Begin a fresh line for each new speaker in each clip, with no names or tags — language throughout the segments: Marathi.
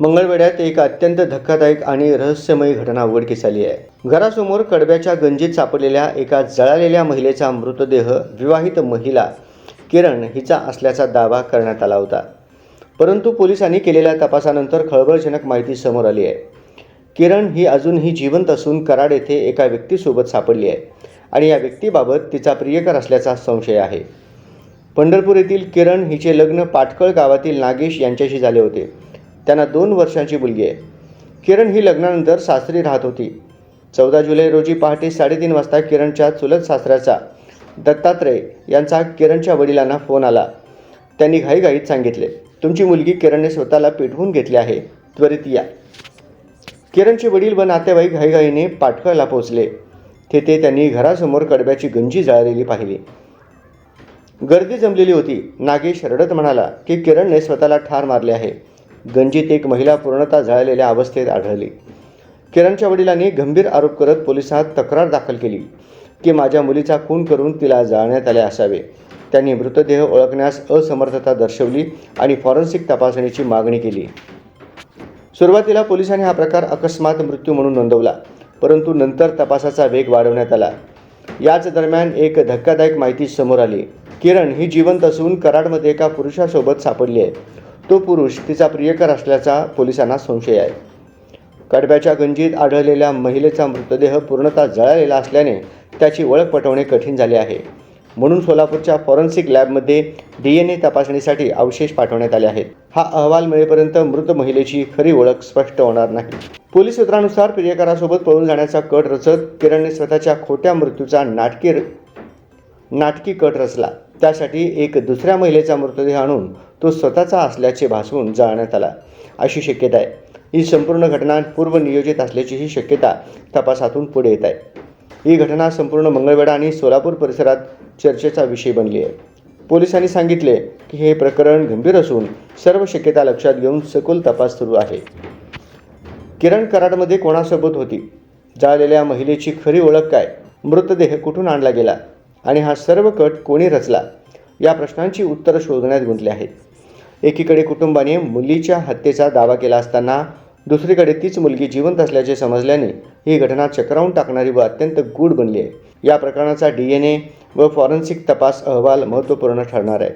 मंगळवेढ्यात एक अत्यंत धक्कादायक आणि रहस्यमयी घटना उघडकीस आली आहे. घरासमोर कडब्याच्या गंजीत सापडलेल्या एका जळालेल्या महिलेचा मृतदेह विवाहित महिला किरण हिचा असल्याचा दावा करण्यात आला होता. परंतु पोलिसांनी केलेल्या तपासानंतर खळबळजनक माहिती समोर आली आहे. किरण ही अजूनही जिवंत असून कराड येथे एका व्यक्तीसोबत सापडली आहे आणि या व्यक्तीबाबत तिचा प्रियकर असल्याचा संशय आहे. पंढरपूर येथील किरण हिचे लग्न पाटकळ गावातील नागेश यांच्याशी झाले होते. त्यांना दोन वर्षांची मुलगी आहे. किरण ही लग्नानंतर सासरी राहत होती. चौदा जुलै रोजी पहाटे साडेतीन वाजता किरणच्या चुलत सासऱ्याचा दत्तात्रय यांचा किरणच्या वडिलांना फोन आला. त्यांनी घाईघाईत सांगितले तुमची मुलगी किरणने स्वतःला पेटवून घेतली आहे. त्वरित या. किरणचे वडील व नातेवाईक घाईघाईने पाटकळला पोहोचले. तेथे त्यांनी घरासमोर कडब्याची गंजी जळलेली पाहिली. गर्दी जमलेली होती. नागेश रडत म्हणाला की किरणने स्वतःला ठार मारले आहे. गंजीत एक महिला पूर्णतः झळलेल्या अवस्थेत आढळली. किरणच्या वडिलांनी गंभीर आरोप करत पोलिसात तक्रार दाखल केली की माझ्या मुलीचा खून करून तिला जाळण्यात आले असावे. त्यांनी मृतदेह ओळखण्यास असमर्थता दर्शवली आणि फॉरेन्सिक तपासणीची मागणी केली. सुरुवातीला पोलिसांनी हा प्रकार अकस्मात मृत्यू म्हणून नोंदवला परंतु नंतर तपासाचा वेग वाढवण्यात आला. याच दरम्यान एक धक्कादायक माहिती समोर आली. किरण ही जिवंत असून कराडमध्ये एका पुरुषासोबत सापडली आहे. तो पुरुष तिचा प्रियकर असल्याचा पोलिसांना संशय आहे. कडब्याच्या गंजीत आढळलेल्या महिलेचा मृतदेह पूर्णतः जळालेला असल्याने त्याची ओळख पटवणे कठीण झाले आहे. म्हणून सोलापूरच्या फॉरेन्सिक लॅबमध्ये डी एन ए तपासणीसाठी अवशेष पाठवण्यात आले आहेत. हा अहवाल मिळेपर्यंत मृत महिलेची खरी ओळख स्पष्ट होणार नाही. पोलीस सूत्रानुसार प्रियकरासोबत पळून जाण्याचा कट रचत किरणने स्वतःच्या खोट्या मृत्यूचा नाटकी नाटकी कट रचला. त्यासाठी एक दुसऱ्या महिलेचा मृतदेह आणून तो स्वतःचा असल्याचे भासवून जाळण्यात आला. अशी शक्यता आहे. ही संपूर्ण घटना पूर्वनियोजित असल्याचीही शक्यता तपासातून पुढे येत आहे. ही घटना संपूर्ण मंगळवेढा आणि सोलापूर परिसरात चर्चेचा विषय बनली आहे. पोलिसांनी सांगितले की हे प्रकरण गंभीर असून सर्व शक्यता लक्षात घेऊन सखोल तपास सुरू आहे. किरण कराडमध्ये कोणासोबत होती? जाळलेल्या महिलेची खरी ओळख काय? मृतदेह कुठून आणला गेला? आणि हा सर्व कट कोणी रचला? या प्रश्नांची उत्तरं शोधण्यात गुंतली आहेत. एकीकडे कुटुंबाने मुलीच्या हत्येचा दावा केला असताना दुसरीकडे तीच मुलगी जिवंत असल्याचे समजल्याने ही घटना चक्रावून टाकणारी व अत्यंत गूढ बनली आहे. या प्रकरणाचा डी एन ए व फॉरेन्सिक तपास अहवाल महत्त्वपूर्ण ठरणार आहे.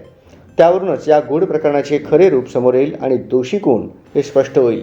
त्यावरूनच या गूढ प्रकरणाचे खरे रूप समोर येईल आणि दोषी कोण हे स्पष्ट होईल.